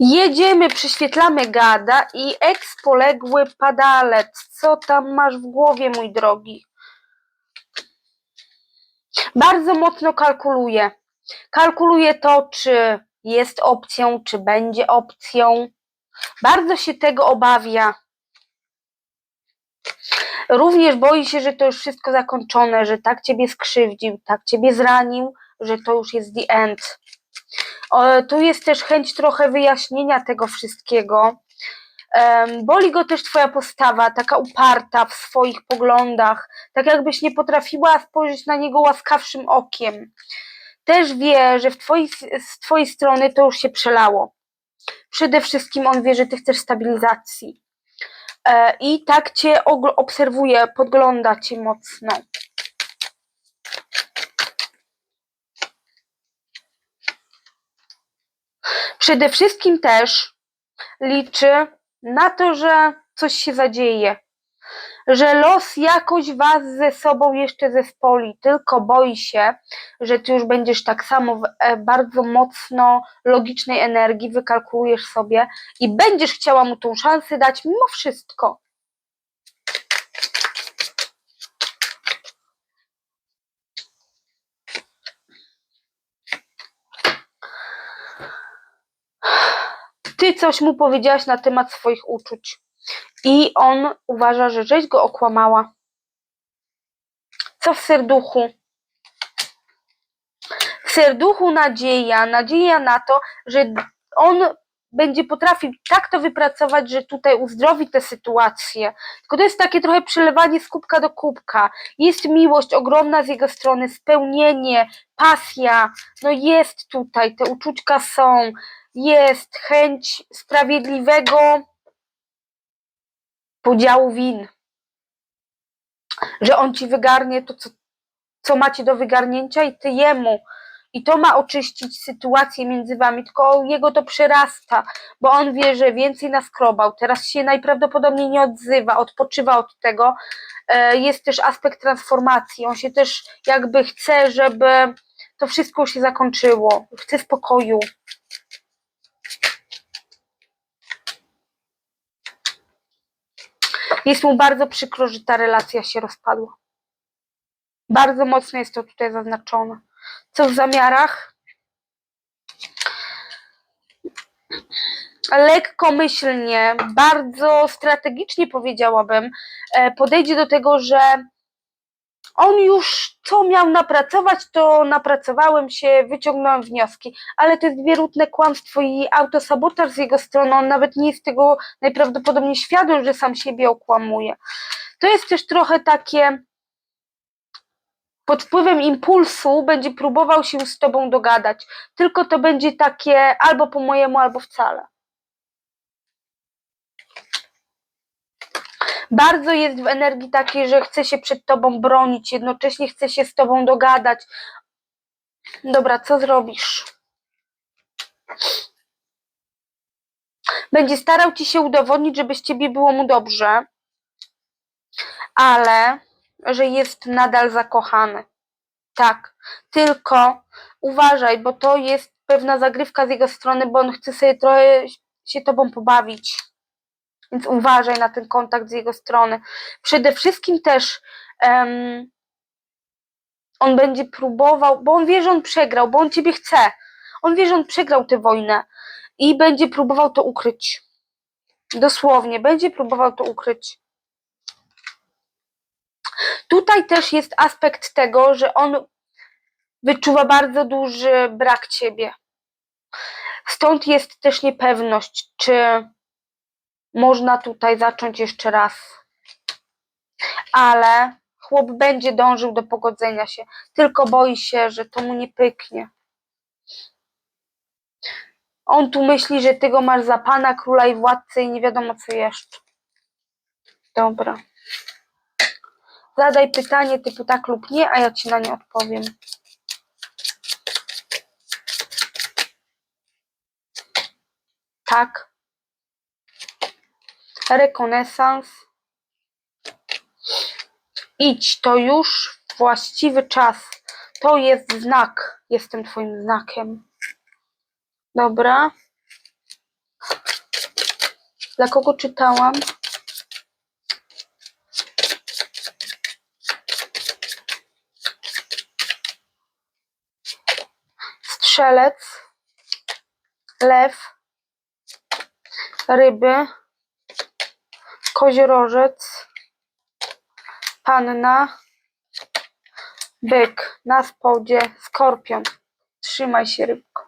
Jedziemy, przyświetlamy gada i ekspoległy padalec. Co tam masz w głowie, mój drogi? Bardzo mocno kalkuluje. Kalkuluje to, czy jest opcją, czy będzie opcją. Bardzo się tego obawia. Również boi się, że to już wszystko zakończone, że tak ciebie skrzywdził, tak ciebie zranił, że to już jest the end. O, tu jest też chęć trochę wyjaśnienia tego wszystkiego. Em, boli go też twoja postawa, taka uparta w swoich poglądach, tak jakbyś nie potrafiła spojrzeć na niego łaskawszym okiem. Też wie, że w twojej, z twojej strony to już się przelało. Przede wszystkim on wie, że ty chcesz stabilizacji. E, I tak cię obserwuje, podgląda cię mocno. Przede wszystkim też liczy na to, że coś się zadzieje, że los jakoś was ze sobą jeszcze zespoli, tylko boi się, że ty już będziesz tak samo w e, bardzo mocno logicznej energii, wykalkulujesz sobie i będziesz chciała mu tą szansę dać mimo wszystko. Ty coś mu powiedziałaś na temat swoich uczuć i on uważa, że żeś go okłamała. Co w serduchu? W serduchu nadzieja, nadzieja na to, że on będzie potrafił tak to wypracować, że tutaj uzdrowi tę sytuację. Tylko to jest takie trochę przelewanie z kubka do kubka. Jest miłość ogromna z jego strony, spełnienie, pasja. No jest tutaj, te uczućka są. Jest chęć sprawiedliwego podziału win. Że on ci wygarnie to, co, co macie do wygarnięcia, i ty jemu. I to ma oczyścić sytuację między wami, tylko jego to przerasta, bo on wie, że więcej naskrobał. Teraz się najprawdopodobniej nie odzywa, odpoczywa od tego. E, Jest też aspekt transformacji. On się też jakby chce, żeby to wszystko się zakończyło. Chce spokoju. Jest mu bardzo przykro, że ta relacja się rozpadła. Bardzo mocno jest to tutaj zaznaczone. Co w zamiarach? Lekkomyślnie, bardzo strategicznie powiedziałabym, e, podejdzie do tego, że on już co miał napracować, to napracowałem się, wyciągnąłem wnioski, ale to jest wierutne kłamstwo i autosabotaż z jego strony. On nawet nie jest tego najprawdopodobniej świadom, że sam siebie okłamuje. To jest też trochę takie pod wpływem impulsu będzie próbował się z tobą dogadać. Tylko to będzie takie albo po mojemu, albo wcale. Bardzo jest w energii takiej, że chce się przed tobą bronić, jednocześnie chce się z tobą dogadać. Dobra, co zrobisz? Będzie starał ci się udowodnić, żeby z ciebie było mu dobrze, ale że jest nadal zakochany. Tak, tylko uważaj, bo to jest pewna zagrywka z jego strony, bo on chce sobie trochę się tobą pobawić. Więc uważaj na ten kontakt z jego strony. Przede wszystkim też em, on będzie próbował, bo on wie, że on przegrał, bo on ciebie chce. On wie, że on przegrał tę wojnę i będzie próbował to ukryć. Dosłownie, będzie próbował to ukryć. Tutaj też jest aspekt tego, że on wyczuwa bardzo duży brak ciebie. Stąd jest też niepewność, czy można tutaj zacząć jeszcze raz. Ale chłop będzie dążył do pogodzenia się, tylko boi się, że to mu nie pyknie. On tu myśli, że ty go masz za pana, króla i władcę i nie wiadomo co jeszcze. Dobra. Zadaj pytanie typu tak lub nie, a ja ci na nie odpowiem. Tak. Rekonesans. Idź, to już właściwy czas. To jest znak. Jestem twoim znakiem. Dobra. Dla kogo czytałam? Strzelec, lew, ryby, koziorożec, panna, byk, na spodzie, skorpion. Trzymaj się, rybko.